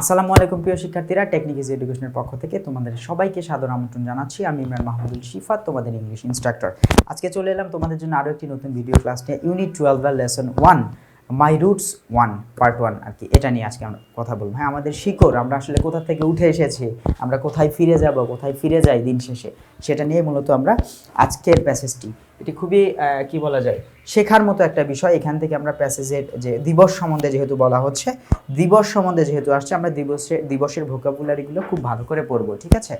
আসসালামু আলাইকুম প্রিয় শিক্ষার্থীরা টেকনিক ইজ এডুকেশনের পক্ষ থেকে তোমাদের সবাইকে সাদর আমন্ত্রণ জানাচ্ছি। আমি ইমরান মাহমুদুল শিফাত তোমাদের ইংলিশ ইনস্ট্রাক্টর আজকে চলে এলাম তোমাদের জন্য আরও একটি নতুন ভিডিও ক্লাস নিয়ে ইউনিট টুয়েলভের lesson one my roots one part one আর কি এটা নিয়ে আজকে আমরা কথা বলব। হ্যাঁ আমাদের শিকড়, আমরা আসলে কোথা থেকে উঠে এসেছি, আমরা কোথায় ফিরে যাব, কোথায় ফিরে যাই দিন শেষে, সেটা নিয়ে মূলত আমরা আজকের প্যাসেজটি। এটি খুবই কি বলা যায়, শেখার মতো একটা বিষয়। এখান থেকে আমরা প্যাসেজের যে দিবস সম্বন্ধে যেহেতু বলা হচ্ছে, দিবস সম্বন্ধে যেহেতু আসছে, আমরা দিবসের দিবসের ভোকাবুলারিগুলো খুব ভালো করে পড়ব, ঠিক আছে?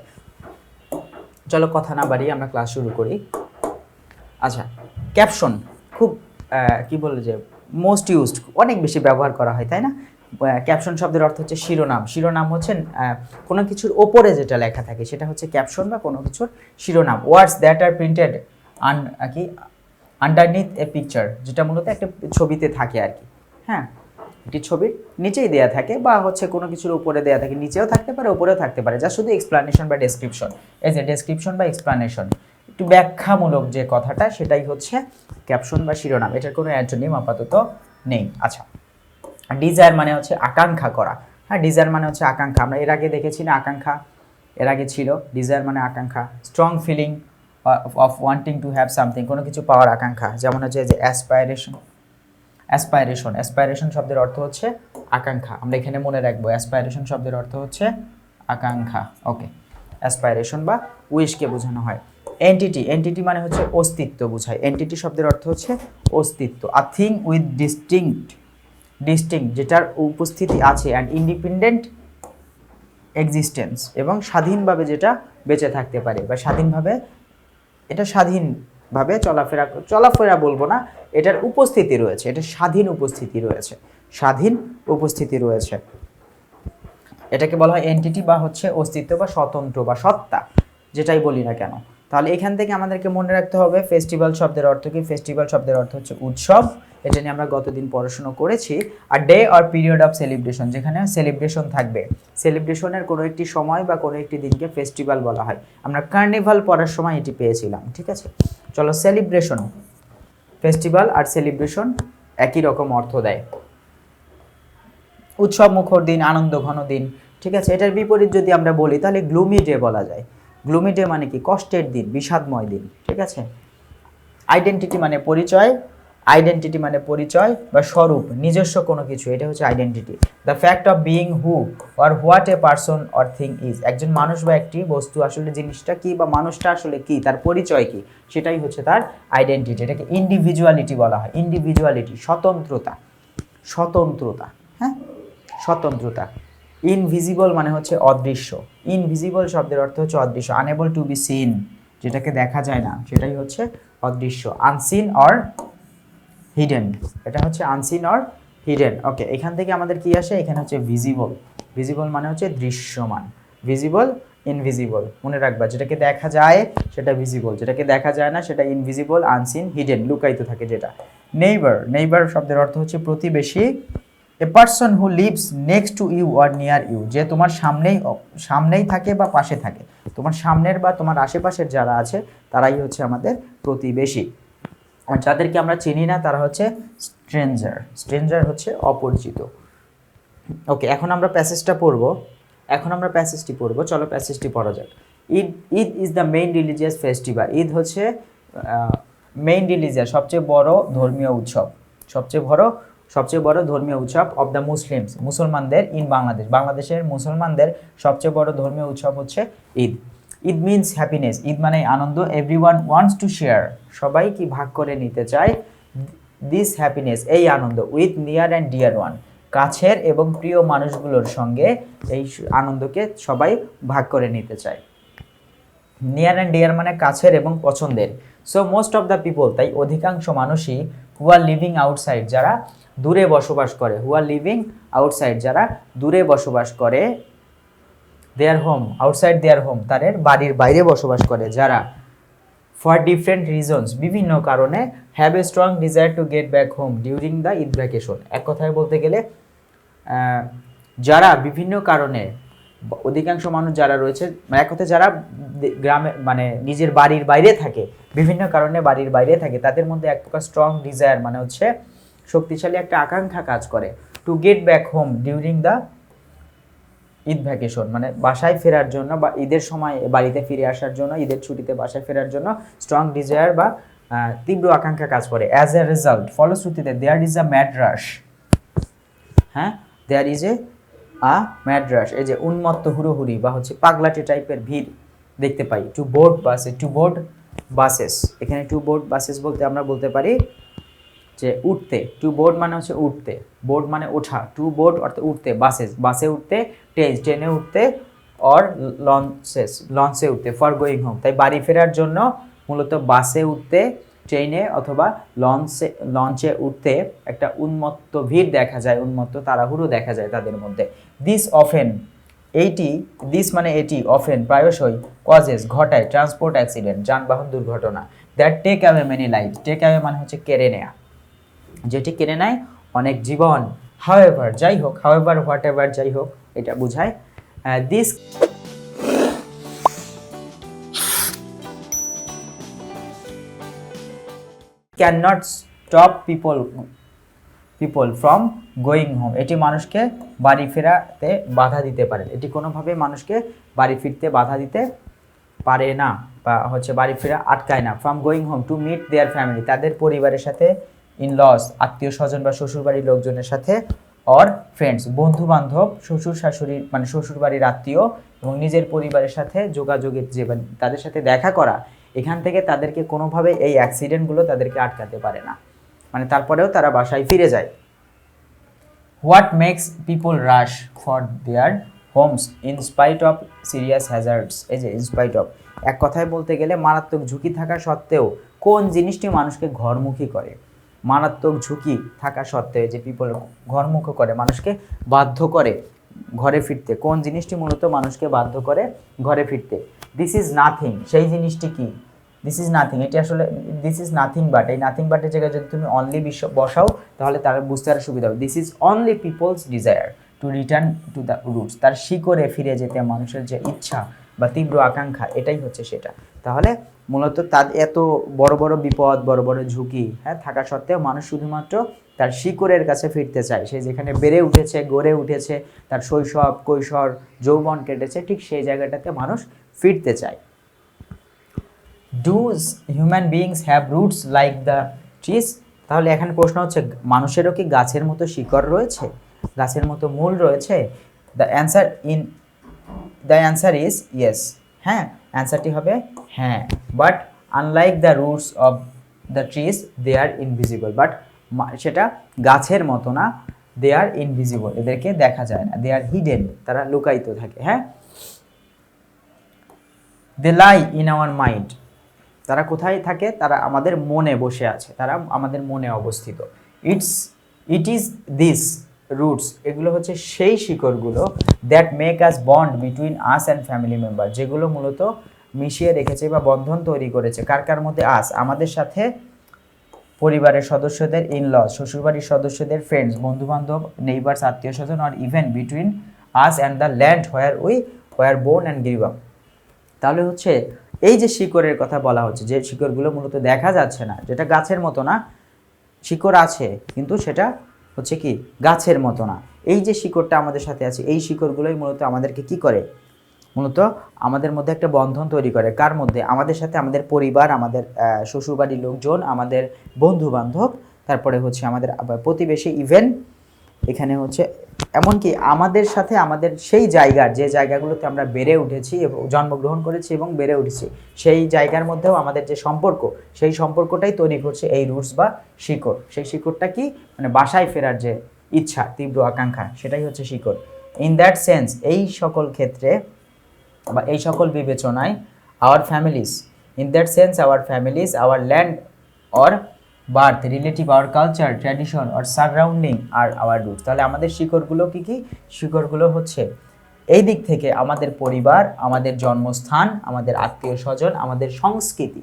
চলো কথা না বাড়িয়ে আমরা ক্লাস শুরু করি। আচ্ছা ক্যাপশন খুব কি বলে যে মোস্ট ইউজড অনেক বেশি ব্যবহার করা হয়, তাই না? ক্যাপশন শব্দের অর্থ হচ্ছে শিরোনাম। শিরোনাম হচ্ছে কোনো কিছুর ওপরে যেটা লেখা থাকে, সেটা হচ্ছে ক্যাপশন বা কোনো কিছুর শিরোনাম। ওয়ার্ডস দ্যাট আর প্রিন্টেড আন আর কি? আন্ডারনিথ এ পিকচার যেটা মূলত একটা ছবিতে থাকে আর কি। হ্যাঁ একটি ছবির নিচেই দেয়া থাকে বা হচ্ছে কোনো কিছুর উপরে দেয়া থাকে, নিচেও থাকতে পারে উপরেও থাকতে পারে। যা শুধু এক্সপ্লানেশন বা ডেসক্রিপশন এই যে ডেসক্রিপশন বা এক্সপ্লানেশন একটু ব্যাখ্যামূলক যে কথাটা, সেটাই হচ্ছে ক্যাপশন বা শিরোনাম। এটার কোনো অ্যান্টোনিম আপাতত নেই। আচ্ছা ডিজায়ার মানে হচ্ছে আকাঙ্ক্ষা করা। হ্যাঁ ডিজায়ার মানে হচ্ছে আকাঙ্ক্ষা। আমরা এর আগে দেখেছি না আকাঙ্ক্ষা? এর আগে ছিল। ডিজায়ার মানে আকাঙ্ক্ষা। Strong feeling of wanting to have something কোনো কিছু পাওয়ার আকাঙ্ক্ষা। যেমন হচ্ছে যে অ্যাসপাইরেশন অ্যাসপাইরেশন অ্যাসপাইরেশন শব্দের অর্থ হচ্ছে আকাঙ্ক্ষা। আমরা এখানে মনে রাখব অ্যাসপাইরেশন শব্দের অর্থ হচ্ছে আকাঙ্ক্ষা। ওকে অ্যাসপাইরেশন বা উইশকে বোঝানো হয়। এন্টিটি এন্টিটি মানে হচ্ছে অস্তিত্ব বোঝায়। এন্টিটি শব্দের অর্থ হচ্ছে অস্তিত্ব। A thing with distinct distinct যেটার উপস্থিতি আছে অ্যান্ড ইন্ডিপেন্ডেন্ট এক্সিস্টেন্স এবং স্বাধীনভাবে যেটা বেঁচে থাকতে পারে, বা স্বাধীনভাবে, এটা স্বাধীনভাবে চলাফেরা চলাফেরা বলব না, এটার উপস্থিতি রয়েছে, এটা স্বাধীন উপস্থিতি রয়েছে, স্বাধীন উপস্থিতি রয়েছে। এটাকে বলা হয় এন্টিটি বা হচ্ছে অস্তিত্ব বা স্বতন্ত্র বা সত্তা, যেটাই বলি না কেন। তাহলে এখান থেকে আমাদেরকে মনে রাখতে হবে ফেস্টিভ্যাল শব্দের অর্থ কি? ফেস্টিভ্যাল শব্দের অর্থ হচ্ছে উৎসব। এটা নিয়ে আমরা গতদিন পড়াশোনা করেছি। আর day or period of celebration যেখানে সেলিব্রেশন থাকবে। সেলিব্রেশনের কোনো একটি সময় বা কোনো একটি দিনকে ফেস্টিভ্যাল বলা হয়। আমরা কার্নিভাল পড়ার সময় এটি পেয়েছিলাম, ঠিক আছে? চলো সেলিব্রেশন ফেস্টিভ্যাল আর সেলিব্রেশন একই রকম অর্থ দেয়। উৎসব মুখর দিন, আনন্দ ঘন দিন, ঠিক আছে? এটার বিপরীত যদি আমরা বলি, তাহলে গ্লুমি ডে বলা যায়। গ্লুমি ডে মানে কি? কষ্টের দিন, বিষাদময় দিন, ঠিক আছে? আইডেন্টিটি মানে পরিচয় আইডেন্টিটি মানে পরিচয় বা স্বরূপ, নিজস্ব কোনো কিছু, এটা হচ্ছে identity the fact of being who or what a person or thing is একজন মানুষ বা একটি বস্তু আসলে জিনিসটা কি বা মানুষটা আসলে কি, তার পরিচয় কি, সেটাই হচ্ছে তার আইডেন্টিটি এটাকে ইন্ডিভিজুয়ালিটি বলা হয়। ইন্ডিভিজুয়ালিটি স্বতন্ত্রতা। স্বতন্ত্রতা হ্যাঁ? স্বতন্ত্রতা। ইনভিজিবল মানে হচ্ছে অদৃশ্য। ইনভিজিবল শব্দের অর্থ হচ্ছে অদৃশ্য। আনএবল টু বি সিন যেটাকে দেখা যায় না, সেটাই হচ্ছে অদৃশ্য। আনসিন অর হিডেন এটা হচ্ছে আনসিন অর হিডেন ওকে এখান থেকে আমাদের কি আসে? এখানে হচ্ছে ভিজিবল ভিজিবল মানে হচ্ছে দৃশ্যমান। ভিজিবল ইনভিজিবল মনে রাখবা, যেটাকে দেখা যায়, সেটা ভিজিবল যেটাকে দেখা যায় না, সেটা ইনভিজিবল আনসিন হিডেন লুকায়িত থাকে যেটা। নেইবার নেইবার শব্দের অর্থ হচ্ছে প্রতিবেশী a person who lives next to you or near you যে তোমার সামনেই সামনেই থাকে বা পাশে থাকে, তোমার সামনের বা তোমার আশেপাশের যারা আছে, তারাই হচ্ছে আমাদের প্রতিবেশী। আর যাদেরকে আমরা চিনি না, তারা হচ্ছে স্ট্রেঞ্জার স্ট্রেঞ্জার হচ্ছে অপরিচিত। ওকে এখন আমরা প্যাসেজটা পড়ব। এখন আমরা প্যাসেজটি পড়ব। চলো প্যাসেজটি পড়া যাক। Eid Eid is the main religious festival Eid হচ্ছে মেইন রিলিজিয়াস সবচেয়ে বড় ধর্মীয় উৎসব। সবচেয়ে বড় সবচেয়ে বড় ধর্মীয় উৎসব অফ দ্য মুসলিমস মুসলমানদের ইন বাংলাদেশ বাংলাদেশের মুসলমানদের সবচেয়ে বড় ধর্মীয় উৎসব হচ্ছে ঈদ। ঈদ মিনস হ্যাপিনেস ঈদ মানে আনন্দ। Every one wants to share সবাই কি ভাগ করে নিতে চায়? দিস হ্যাপিনেস এই আনন্দ with near and dear one কাছের এবং প্রিয় মানুষগুলোর সঙ্গে এই আনন্দকে সবাই ভাগ করে নিতে চায়। নিয়ার অ্যান্ড ডিয়ার মানে কাছের এবং পছন্দের। So most of the people তাই অধিকাংশ মানুষই হু আর লিভিং আউটসাইড যারা দূরে বসবাস করে হু আর লিভিং আউটসাইড যারা দূরে বসবাস করে their home outside their home তাদের বাড়ির বাইরে বসবাস করে, যারা ফর ডিফারেন্ট রিজনস বিভিন্ন কারণে have a strong desire to get back home during the Eid vacation এক কথায় বলতে গেলে যারা বিভিন্ন কারণে অধিকাংশ মানুষ যারা রয়েছে মানে এক যারা গ্রামে মানে নিজের বাড়ির বাইরে থাকে, বিভিন্ন কারণে বাড়ির বাইরে থাকে, তাদের মধ্যে এক প্রকার স্ট্রং ডিজায়ার মানে হচ্ছে শক্তিশালী একটা আকাঙ্ক্ষা কাজ করে। To get back home during the Eid vacation মানে বাসায় ফেরার জন্য বা ঈদের সময় বাড়িতে ফিরে আসার জন্য, ঈদের ছুটিতে বাসায় ফেরার জন্য স্ট্রং ডিজায়ার বা তীব্র আকাঙ্ক্ষা কাজ করে। অ্যাজ এ রেজাল্ট ফলশ্রুতিতে দেয়ার ইজ আ ম্যাড রাশ হ্যাঁ? There is a a mad রাশ এই যে উন্মত্ত হুড়োহুড়ি বা হচ্ছে পাগলাটে টাইপের ভিড় দেখতে পাই। টু বোর্ড বাসে টু বোর্ড বাসেস এখানে টু বোর্ড বাসেস বলতে আমরা বলতে পারি যে উঠতে। টু বোর্ড মানে হচ্ছে উঠতে। বোর্ড মানে ওঠা। টু বোর্ড অর্থাৎ উঠতে বাসেস বাসে উঠতে ট্রেন ট্রেনে উঠতে অর লঞ্চেস লঞ্চে উঠতে। ফর গোয়িং হোম তাই বাড়ি ফেরার জন্য মূলত বাসে উঠতে ট্রেনে অথবা লঞ্চে লঞ্চে উঠতে একটা উন্মত্ত ভিড় দেখা যায়, উন্মত্ত তাড়াহুড়ো দেখা যায় তাদের মধ্যে। দিস অফেন এইটি দিস মানে এটি অফেন প্রায়শই কজেস ঘটায় ট্রান্সপোর্ট অ্যাক্সিডেন্ট যানবাহন দুর্ঘটনা। That take away many life take away মানে হচ্ছে কেড়ে নেয়া। যেটি কেড়ে নেয় অনেক জীবন। হাওয়েভার যাই হোক হাওয়েভার হোয়াট এভার যাই হোক, এটা বোঝায়। This can not stop people people from going home এটি মানুষকে বাড়ি ফেরাতে বাধা দিতে পারে। এটি কোনোভাবে মানুষকে বাড়ি ফিরতে বাধা দিতে পারে না বা হচ্ছে বাড়ি ফেরা আটকায় না। From going home to meet their family তাদের পরিবারের সাথে ইন লস আত্মীয় স্বজন বা শ্বশুরবাড়ির লোকজনের সাথে অর ফ্রেন্ডস বন্ধু বান্ধব শ্বশুর শাশুড়ির মানে শ্বশুরবাড়ির আত্মীয় এবং নিজের পরিবারের সাথে যোগাযোগের যে মানে তাদের সাথে দেখা করা এখান থেকে তাদেরকে কোনোভাবে এই অ্যাক্সিডেন্টগুলো তাদেরকে আটকাতে পারে না। মানে তারপরেও তারা বাসায় ফিরে যায়। What makes people rush for their homes in spite of serious hazards এই যে ইনস্পাইট অফ এক কথায় বলতে গেলে মারাত্মক ঝুঁকি থাকা সত্ত্বেও কোন জিনিসটি মানুষকে ঘরমুখী করে? মারাত্মক ঝুঁকি থাকা সত্ত্বেও যে পিপল ঘরমুখ করে, মানুষকে বাধ্য করে ঘরে ফিরতে। কোন জিনিসটি মূলত মানুষকে বাধ্য করে ঘরে ফিরতে? দিস ইজ নাথিং সেই জিনিসটি কি? দিস ইজ নাথিং এটি আসলে দিস ইজ নাথিং বাট এই নাথিং বাটের জায়গায় যদি তুমি অনলি বিশ্ব, বসাও, তাহলে তার বুঝতে আরও সুবিধা হবে। This is only people's desire to return to the roots তার শিকড়ে ফিরে যেতে মানুষের যে ইচ্ছা বা তীব্র আকাঙ্ক্ষা, এটাই হচ্ছে সেটা। তাহলে মূলত তার এত বড় বড় বিপদ, বড় বড় ঝুঁকি হ্যাঁ থাকা সত্ত্বেও মানুষ শুধুমাত্র তার শিকড়ের কাছে ফিরতে চায়। সে যেখানে বেড়ে উঠেছে, গড়ে উঠেছে, তার শৈশব, কৈশোর, যৌবন কেটেছে, ঠিক সেই জায়গাটাতে মানুষ ফিরতে চায়। Does human beings have roots like the trees তাহলে এখানে প্রশ্ন হচ্ছে, মানুষেরও কি গাছের মতো শিকড় রয়েছে? গাছের মতো মূল রয়েছে? The answer in the answer is yes হ্যাঁ অ্যান্সারটি হবে হ্যাঁ। But unlike the roots of the trees they are invisible but সেটা গাছের মতো না দে আর ইনভিজিবল এদেরকে দেখা যায় না দে আর হিডেন তারা লুকায়িত থাকে হ্যাঁ? They lie in our mind তারা কোথায় থাকে? তারা আমাদের মনে বসে আছে। তারা আমাদের মনে অবস্থিত। It's it is this roots এগুলো হচ্ছে সেই শিকড়গুলো that make us bond between us and family member যেগুলো মূলত মিশিয়ে রেখেছে বা বন্ধন তৈরি করেছে। কার কার মধ্যে? আস আমাদের সাথে পরিবারের সদস্যদের ইন ল শ্বশুরবাড়ির সদস্যদের ফ্রেন্ডস বন্ধুবান্ধব নেইবার্স আত্মীয় স্বজন আর even between us and the land where we where born and give up তাহলে হচ্ছে এই যে শিকড়ের কথা বলা হচ্ছে, যে শিকড়গুলো মূলত দেখা যাচ্ছে না, যেটা গাছের মতো না, শিকড় আছে, কিন্তু সেটা হচ্ছে কি গাছের মতো না। এই যে শিকড়টা আমাদের সাথে আছে, এই শিকড়গুলোই মূলত আমাদেরকে কি করে? মূলত আমাদের মধ্যে একটা বন্ধন তৈরি করে। কার মধ্যে? আমাদের সাথে আমাদের পরিবার, আমাদের শ্বশুরবাড়ির লোকজন, আমাদের বন্ধু বান্ধব তারপরে হচ্ছে আমাদের প্রতিবেশী ইভেন এখানে হচ্ছে, এমনকি আমাদের সাথে আমাদের সেই জায়গার যে জায়গাগুলোতে আমরা বেড়ে উঠেছি এবং জন্মগ্রহণ করেছি এবং বেড়ে উঠেছি, সেই জায়গার মধ্যেও আমাদের যে সম্পর্ক, সেই সম্পর্কটাই তৈরি করছে এই রুটস বা শিকড়। সেই শিকড়টা কি? মানে বাসায় ফেরার যে ইচ্ছা, তীব্র আকাঙ্ক্ষা, সেটাই হচ্ছে শিকড়। ইন দ্যাট সেন্স এই সকল ক্ষেত্রে বা এই সকল বিবেচনায় our families in that sense our families our land or birth relative our culture tradition or surrounding are our roots তাহলে আমাদের শিকড়গুলো কী কী? শিকড়গুলো হচ্ছে এই দিক থেকে আমাদের পরিবার, আমাদের জন্মস্থান, আমাদের আত্মীয় স্বজন, আমাদের সংস্কৃতি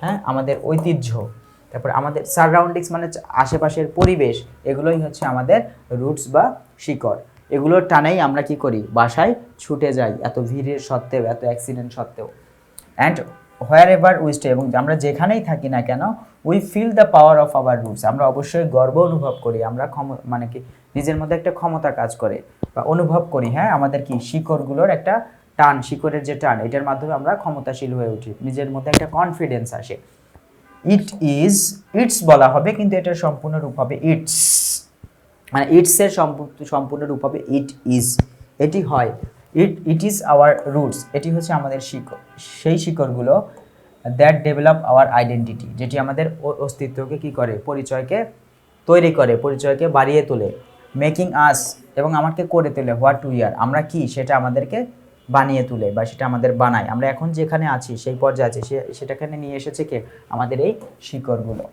হ্যাঁ? আমাদের ঐতিহ্য। তারপর আমাদের সারাউন্ডিংস মানে আশেপাশের পরিবেশ, এগুলোই হচ্ছে আমাদের রুটস বা শিকড়। এগুলোর টানেই আমরা কি করি? বাসায় ছুটে যাই, এত ভিড়ের সত্ত্বেও, এত অ্যাক্সিডেন্ট সত্ত্বেও। And wherever we stay এবং আমরা যেখানেই থাকি না কেন we feel the power of our roots আমরা অবশ্যই গর্ব অনুভব করি, আমরা ক্ষম মানে কি, নিজের মধ্যে একটা ক্ষমতা কাজ করে, বা অনুভব করি হ্যাঁ? আমাদের কি, শিকড়গুলোর একটা টান, শিকড়ের যে টান, এটার মাধ্যমে আমরা ক্ষমতাশীল হয়ে উঠি, নিজের মধ্যে একটা কনফিডেন্স আসে। ইট ইজ ইটস বলা হবে, কিন্তু এটার সম্পূর্ণ রূপ হবে ইটস মানে ইটসের সম্পূর্ণ রূপ হবে ইট ইজ এটি হয় it it is our roots এটি হচ্ছে আমাদের শিকড় সেই শিকড়গুলো দ্যাট ডেভেলপ আওয়ার আইডেন্টিটি যেটি আমাদের অস্তিত্বকে কি করে? পরিচয়কে তৈরি করে, পরিচয়কে বাড়িয়ে তোলে মেকিং আস এবং আমাকে করে তোলে হোয়াট উই আর আমরা কি? সেটা আমাদেরকে বানিয়ে তুলে বা সেটা আমাদের বানায়। আমরা এখন যেখানে আছি, সেই পর্যায়ে আছি, সে সেটাখানে নিয়ে এসেছে কে? আমাদের এই শিকড়গুলো।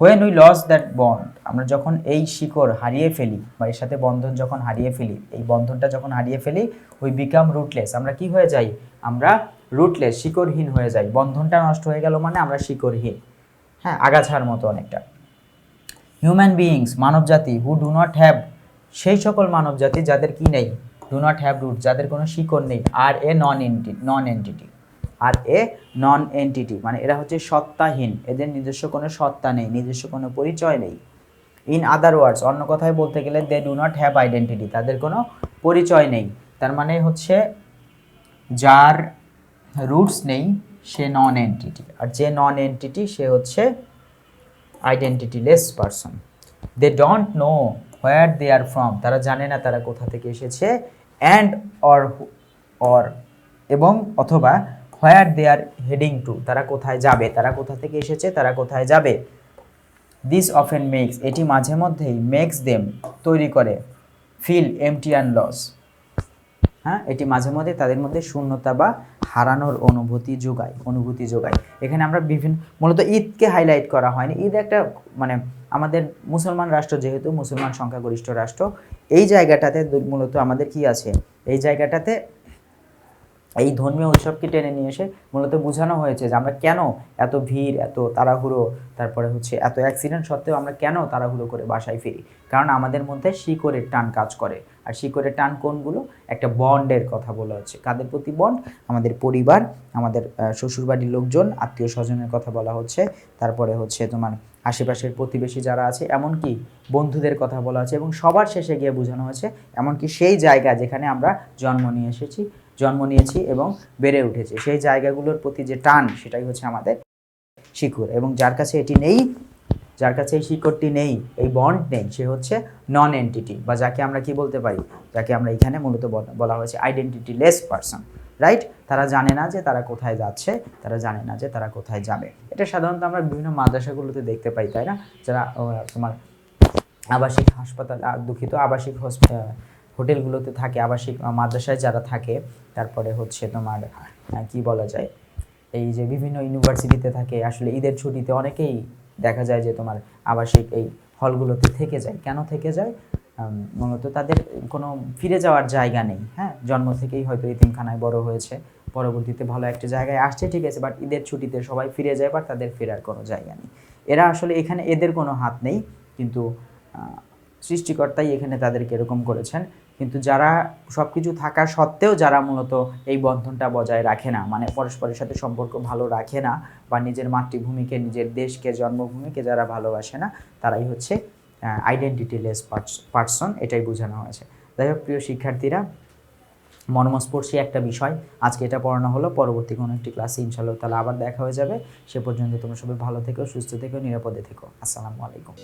When we lose that bond আমরা যখন এই শিকড় হারিয়ে ফেলি বা এর সাথে বন্ধন যখন হারিয়ে ফেলি, এই বন্ধনটা যখন হারিয়ে ফেলি উই বিকাম রুটলেস আমরা কি হয়ে যাই? আমরা রুটলেস শিকড়হীন হয়ে যাই। বন্ধনটা নষ্ট হয়ে গেল মানে আমরা শিকড়হীন। হ্যাঁ আগাছার মতো অনেকটা। হিউম্যান বিইংস মানবজাতি হু ডু নট হ্যাভ সেই সকল মানবজাতি যাদের কি নেই? ডু নট হ্যাভ রুট যাদের কোনো শিকড় নেই। Are a non entity non entity are a non entity মানে এরা হচ্ছে সত্তাহীন। এদের নিজস্ব কোনো সত্তা নেই, নিজস্ব কোনো পরিচয় নেই। ইন আদার ওয়ার্ডস অন্য কথায় বলতে গেলে they do not have identity তাদের কোনো পরিচয় নেই। তার মানে হচ্ছে যার রুটস নেই, সে নন এন্টিটি আর যে নন এন্টিটি সে হচ্ছে identityless person they don't know where they are from তারা জানে না তারা কোথা থেকে এসেছে অ্যান্ড অর অর এবং অথবা where they are heading to তারা কোথায় যাবে, তারা কোথা থেকে এসেছে, তারা কোথায় যাবে। দিস অফেন মেক্স এটি মাঝে মধ্যেই মেক্স দেম তৈরি করে ফিল এমটি অ্যান্ড লস হ্যাঁ এটি মাঝে মধ্যে তাদের মধ্যে শূন্যতা বা হারানোর অনুভূতি যোগায় অনুভূতি যোগায়। এখানে আমরা বিভিন্ন, মূলত ঈদকে হাইলাইট করা হয়নি। ঈদ একটা মানে আমাদের মুসলমান রাষ্ট্র, যেহেতু মুসলমান সংখ্যাগরিষ্ঠ রাষ্ট্র, এই জায়গাটাতে মূলত আমাদের কি আছে? এই জায়গাটাতে এই ধর্মীয় উৎসবকে টেনে নিয়ে এসে মূলত বোঝানো হয়েছে যে আমরা কেন এত ভিড়, এত তাড়াহুড়ো, তারপরে হচ্ছে এত অ্যাক্সিডেন্ট সত্ত্বেও আমরা কেন তাড়াহুড়ো করে বাসায় ফিরি? কারণ আমাদের মধ্যে শিকড়ের টান কাজ করে। আর শিকড়ের টান কোনগুলো? একটা বন্ডের কথা বলা হচ্ছে। কাদের প্রতি বন্ড? আমাদের পরিবার, আমাদের শ্বশুরবাড়ির লোকজন আত্মীয় স্বজনের কথা বলা হচ্ছে। তারপরে হচ্ছে তোমার আশেপাশের প্রতিবেশী যারা আছে, এমনকি বন্ধুদের কথা বলা হচ্ছে এবং সবার শেষে গিয়ে বোঝানো হয়েছে এমনকি সেই জায়গা যেখানে আমরা জন্ম নিয়ে এসেছি। জন্ম নিয়েছি এবং বেড়ে উঠেছি। সেই জায়গাগুলোর প্রতি যে টান সেটাই হচ্ছে আমাদের শিকড় এবং যার কাছে এটি নেই যার কাছে এই শিকড়টি নেই এই বন্ড নেই সে হচ্ছে নন এন্টিটি বা যাকে আমরা কি বলতে পারি? যাকে আমরা এখানে মূলত বল- হয়েছে আইডেন্টিটি লেস পারসন রাইট তারা জানে না যে তারা কোথায় যাচ্ছে তারা জানে না যে তারা কোথায় যাবে। এটা সাধারণত আমরা বিভিন্ন মাদ্রাসাগুলোতে দেখতে পাই তাই না? যারা তোমার আবাসিক হাসপাতাল দুঃখিত আবাসিক হসপ- আহ, হোটেলগুলোতে থাকে, আবাসিক মাদ্রাসায় যারা থাকে, তারপরে হচ্ছে তোমার কি বলা যায়, এই যে বিভিন্ন ইউনিভার্সিটিতে থাকে, আসলে ঈদের ছুটিতে অনেকেই দেখা যায় যে তোমার আবাসিক এই হলগুলোতে থেকে যায়। কেন থেকে যায়? মূলত তাদের কোনো ফিরে যাওয়ার জায়গা নেই হ্যাঁ? জন্ম থেকেই হয়তো এতিমখানায় বড় হয়েছে, পরবর্তীতে ভালো একটা জায়গায় আসছে, ঠিক আছে বাট ঈদের ছুটিতে সবাই ফিরে যায় বাট তাদের ফেরার কোনো জায়গা নেই। এরা আসলে এখানে এদের কোনো হাত নেই, কিন্তু সৃষ্টিকর্তাই এখানে তাদেরকে এরকম করেছেন কিন্তু যারা সব কিছু থাকা সত্ত্বেও যারা মূলত এই বন্ধনটা বজায় রাখে না মানে পরস্পরের সাথে সম্পর্ক ভালো রাখে না বা নিজের মাতৃভূমিকে, নিজের দেশকে, জন্মভূমিকে যারা ভালোবাসে না, তারাই হচ্ছে আইডেন্টিটিলেস পার্সন এটাই বোঝানো হয়েছে। যাই হোক, প্রিয় শিক্ষার্থীরা, মর্মস্পর্শী একটা বিষয়। আজকে এটা পড়ানো হলো, পরবর্তী কোনো একটি ক্লাসে ইনশাল্লাহ তাহলে আবার দেখা হয়ে যাবে। সে পর্যন্ত তোমরা সবাই ভালো থেকো, সুস্থ থেকো, নিরাপদে থেকো। আসসালামু আলাইকুম।